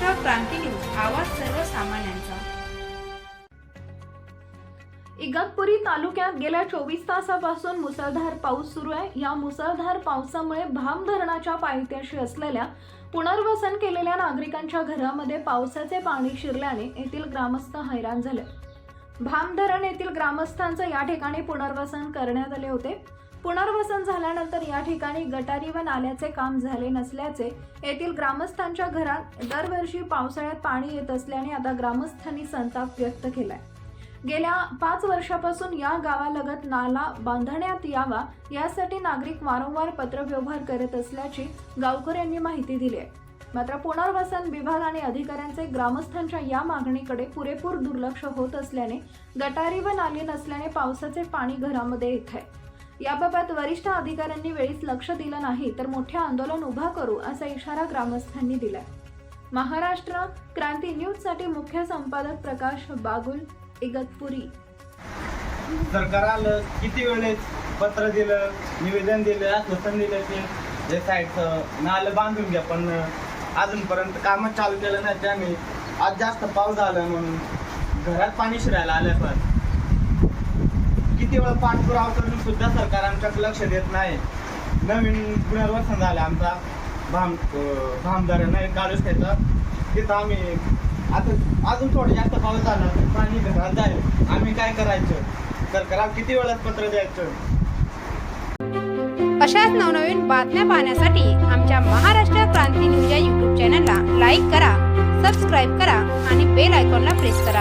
क्रांती news आवाज सर्वसामान्यांचा. इगतपुरी तालुक्यात गेल्या चोवीस तासापासून मुसळधार पाऊस सुरू आहे. या मुसळधार पावसामुळे भाम धरणाच्या पायथ्याशी असलेल्या पुनर्वसन केलेल्या नागरिकांच्या घरामध्ये पावसाचे पाणी शिरल्याने येथील ग्रामस्थ हैराण झाले. भाम धरण येथील ग्रामस्थांचं या ठिकाणी पुनर्वसन करण्यात आले होते. पुनर्वसन झाल्यानंतर या ठिकाणी गटारी व नाल्याचे काम झाले नसल्याचे येथील ग्रामस्थांच्या घरात दरवर्षी पावसाळ्यात पाणी येत असल्याने आता ग्रामस्थांनी संताप व्यक्त केलाय. गेल्या पाच वर्षापासून या गावालगत नाला बांधण्यात यावा यासाठी नागरिक वारंवार पत्रव्यवहार करत असल्याची गावकऱ्यांनी माहिती दिली आहे. मात्र पुनर्वसन विभाग आणि अधिकाऱ्यांचे ग्रामस्थांच्या या मागणीकडे पुरेपूर दुर्लक्ष होत असल्याने गटारी व नाली नसल्याने पावसाचे पाणी घरामध्ये येत आहे. याबाबत वरिष्ठ अधिकाऱ्यांनी वेळीच लक्ष दिलं नाही तर मोठे आंदोलन उभा करू असा इशारा ग्रामस्थांनी दिलाय. महाराष्ट्र क्रांती न्यूजसाठी मुख्य संपादक प्रकाश बागुल इगतपुरी. सरकार आलं किती वेळेस पत्र दिलं निवेदन दिलं आश्वासन दिलं की जे साईडचं नालं बांधून घ्या पण अजूनपर्यंत कामं चालू केलं नाही त्याने आज जास्त पाऊस झाला म्हणून घरात पाणी शिरायला आलं पण. किती पाठपुरावा करून सुद्धा सरकार आमच्याकडे लक्ष देत नाही. नवीन पुनर्वसन झालं आमचा. भाम भामदार नाही काळूस त्याचा तिथं आम्ही आता अजून थोडं जास्त पाऊस झाला पाणी घरात जाईल. आम्ही काय करायचं? सरकारला किती वेळात पत्र द्यायचं? अशाच नवनवीन बातम्या पाहण्यासाठी आमच्या महाराष्ट्र क्रांती न्यूज या यूट्यूब चॅनलला लाईक करा सबस्क्राईब करा आणि बेल आयकॉनला प्रेस करा.